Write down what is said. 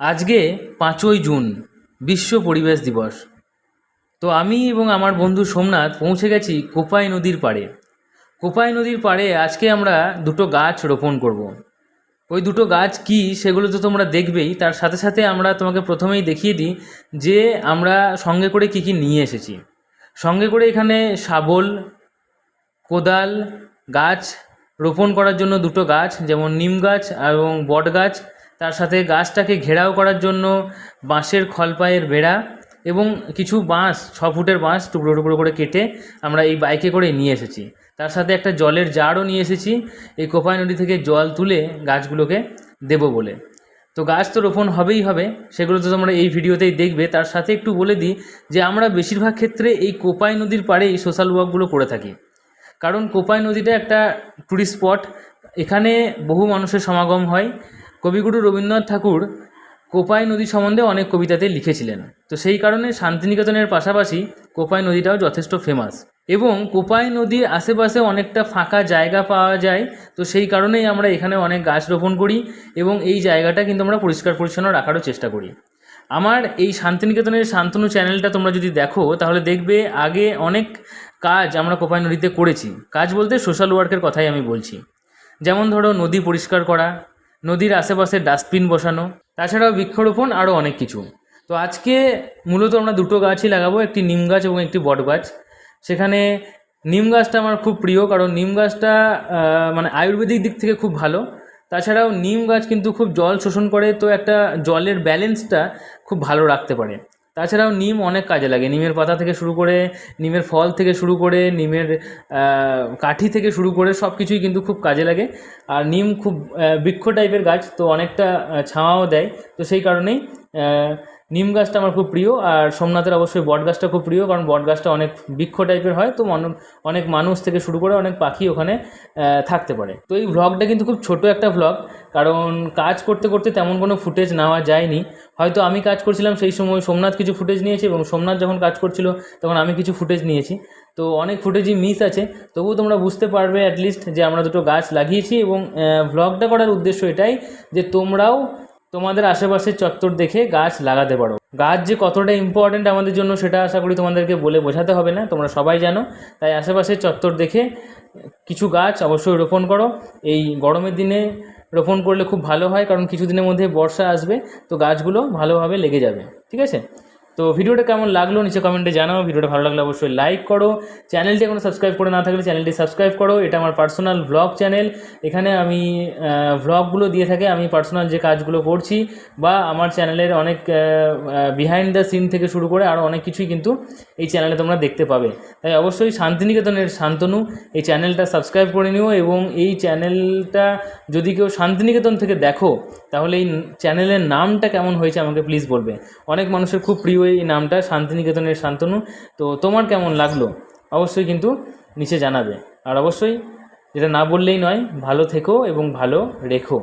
আজকে পাঁচই জুন, বিশ্ব পরিবেশ দিবস। তো আমি এবং আমার বন্ধু সোমনাথ পৌঁছে গেছি কোপাই নদীর পাড়ে। কোপাই নদীর পাড়ে আজকে আমরা দুটো গাছ রোপণ করব। ওই দুটো গাছ কি সেগুলো তো তোমরা দেখবেই। তার সাথে সাথে আমরা তোমাকে প্রথমেই দেখিয়ে দিই যে আমরা সঙ্গে করে কি কি নিয়ে এসেছি। সঙ্গে করে এখানে শাবল, কোদাল, গাছ রোপণ করার জন্য দুটো গাছ, যেমন নিম গাছ এবং বট গাছ। তার সাথে গাছটাকে ঘেরাও করার জন্য বাঁশের খলপায়ের বেড়া এবং কিছু বাঁশ, ছ ফুটের বাঁশ টুকরো টুকরো করে কেটে আমরা এই বাইকে করে নিয়ে এসেছি। তার সাথে একটা জলের জারও নিয়ে এসেছি। এই কোপাই নদী থেকে জল তুলে গাছগুলোকে দেবো বলে। তো গাছ তো রোপণ হবেই হবে, সেগুলো তো তোমরা এই ভিডিওতেই দেখবে। তার সাথে একটু বলে দিই যে আমরা বেশিরভাগ ক্ষেত্রে এই কোপাই নদীর পাড়ে এই সোশ্যাল ওয়ার্কগুলো করে থাকি। কারণ কোপাই নদীটা একটা টুরিস্ট স্পট এখানে বহু মানুষের সমাগম হয়। কবিগুরু রবীন্দ্রনাথ ঠাকুর কোপাই নদী সম্বন্ধে অনেক কবিতাতে লিখেছিলেন। তো সেই কারণে শান্তিনিকেতনের পাশাপাশি কোপাই নদীটাও যথেষ্ট ফেমাস এবং কোপাই নদীর আশেপাশে অনেকটা ফাঁকা জায়গা পাওয়া যায়, তো সেই কারণেই আমরা এখানে অনেক গাছ রোপণ করি এবং এই জায়গাটা কিন্তু আমরা পরিষ্কার পরিচ্ছন্ন রাখারও চেষ্টা করি। আমার এই শান্তিনিকেতনের শান্তনু চ্যানেলটা তোমরা যদি দেখো, তাহলে দেখবে আগে অনেক কাজ আমরা কোপাই নদীতে করেছি। কাজ বলতে সোশ্যাল ওয়ার্কের কথাই আমি বলছি। যেমন ধরো নদী পরিষ্কার করা নদীর আশেপাশে ডাস্টবিন বসানো, তাছাড়াও বৃক্ষরোপণ আরও অনেক কিছু। তো আজকে মূলত আমরা দুটো গাছই লাগাবো, একটি নিম গাছ এবং একটি বট গাছ। সেখানে নিম গাছটা আমার খুব প্রিয়, কারণ নিম গাছটা মানে আয়ুর্বেদিক দিক থেকে খুব ভালো। তাছাড়াও নিম গাছ কিন্তু খুব জল শোষণ করে, তো একটা জলের ব্যালেন্সটা খুব ভালো রাখতে পারে। তাছাড়াও নিম অনেক কাজে লাগে। নিমের পাতা থেকে শুরু করে, নিমের ফল থেকে শুরু করে, নিমের কাঠি থেকে শুরু করে সব কিছুই কিন্তু খুব কাজে লাগে। আর নিম খুব বৃক্ষ টাইপের গাছ, তো অনেকটা ছাওয়াও দেয়। তো সেই কারণেই নিম গাছটা আমার খুব প্রিয়, আর সোমনাথের অবশ্যই বট গাছটা খুব প্রিয়, কারণ বট গাছটা অনেক বৃক্ষ টাইপের হয়, তো অনেক মানুষ থেকে শুরু করে অনেক পাখি ওখানে থাকতে পারে। তো এই ভ্লগটা কিন্তু খুব ছোট একটা ভ্লগ কারণ কাজ করতে করতে তেমন কোনো ফুটেজ নেওয়া যায়নি। হয়তো আমি কাজ করছিলাম সেই সময় সোমনাথ কিছু ফুটেজ নিয়েছে, এবং সোমনাথ যখন কাজ করছিল, তখন আমি কিছু ফুটেজ নিয়েছি। তো অনেক ফুটেজই মিস আছে, তবুও তোমরা বুঝতে পারবে অ্যাটলিস্ট যে আমরা দুটো গাছ লাগিয়েছি, এবং ভ্লগটা করার উদ্দেশ্য এটাই যে তোমরাও তোমাদের আশেপাশের চত্বর দেখে গাছ লাগাতে পারো। গাছ যে কতটা ইম্পর্ট্যান্ট আমাদের জন্য সেটা আশা করি তোমাদেরকে বলে বোঝাতে হবে না, তোমরা সবাই জানো। তাই আশেপাশের চত্বর দেখে কিছু গাছ অবশ্যই রোপণ করো। এই গরমের দিনে রোপণ করলে খুব ভালো হয়, কারণ কিছুদিনের মধ্যে বর্ষা আসবে, তো গাছগুলো ভালোভাবে লেগে যাবে, ঠিক আছে? তো ভিডিওটা কেমন লাগল নিচে কমেন্টে জানাও, ভিডিওটা ভালো লাগলে অবশ্যই লাইক করো। চ্যানেলটি এখনও সাবস্ক্রাইব করে না থাকলে চ্যানেলটি সাবস্ক্রাইব করো। এটা আমার পার্সোনাল ভ্লগ চ্যানেল এখানে আমি ভ্লগগুলো দিয়ে থাকি, আমি পার্সোনাল যে কাজগুলো করছি বা আমার চ্যানেলের অনেক বিহাইন্ড দ্য সিন থেকে শুরু করে আরও অনেক কিছুই কিন্তু এই চ্যানেলে তোমরা দেখতে পাবে। তাই অবশ্যই শান্তিনিকেতনের শান্তনু এই চ্যানেলটা সাবস্ক্রাইব করে নিও এবং এই চ্যানেলটা যদি কেউ শান্তিনিকেতন থেকে দেখো, তাহলে এই চ্যানেলের নামটা কেমন হয়েছে আমাকে প্লিজ বলবে। অনেক মানুষের খুব প্রিয় এই নামটা শান্তিনিকেতনের শান্তনু। তো তোমার কেমন লাগল? অবশ্যই কিন্তু নিচে জানাবে। আর অবশ্যই এটা না বললেই নয়, ভালো থেকো এবং ভালো রেখো।